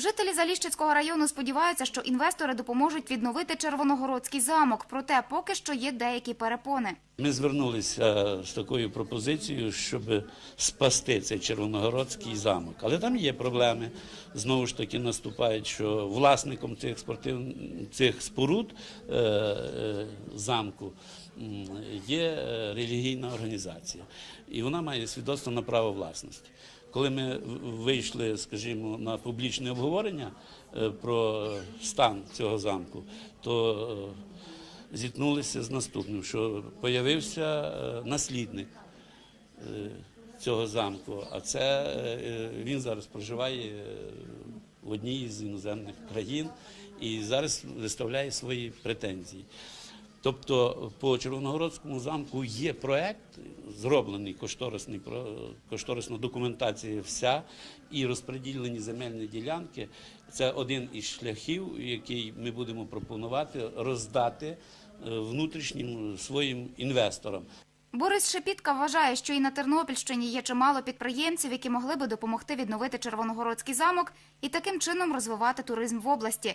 Жителі Заліщицького району сподіваються, що інвестори допоможуть відновити Червоногородський замок. Проте поки що є деякі перепони. Ми звернулися з такою пропозицією, щоб спасти цей Червоногородський замок. Але там є проблеми. Знову ж таки наступають, що власником цих спортив... цих споруд е, е, замку є е, релігійна організація, і вона має свідоцтво на право власності. Коли ми вийшли, скажімо, на публічне обговорення е, про стан цього замку, то е, зіткнулися з наступним, що появився е, наслідник цього замку, а це він зараз проживає в одній з іноземних країн і зараз виставляє свої претензії. Тобто по Червоногородському замку є проект, зроблений кошторисний кошторисна документація вся і розподілені земельні ділянки. Це один із шляхів, який ми будемо пропонувати роздати е, внутрішнім своїм інвесторам. Борис Шепітка вважає, що і на Тернопільщині є чимало підприємців, які могли би допомогти відновити Червоногородський замок і таким чином розвивати туризм в області.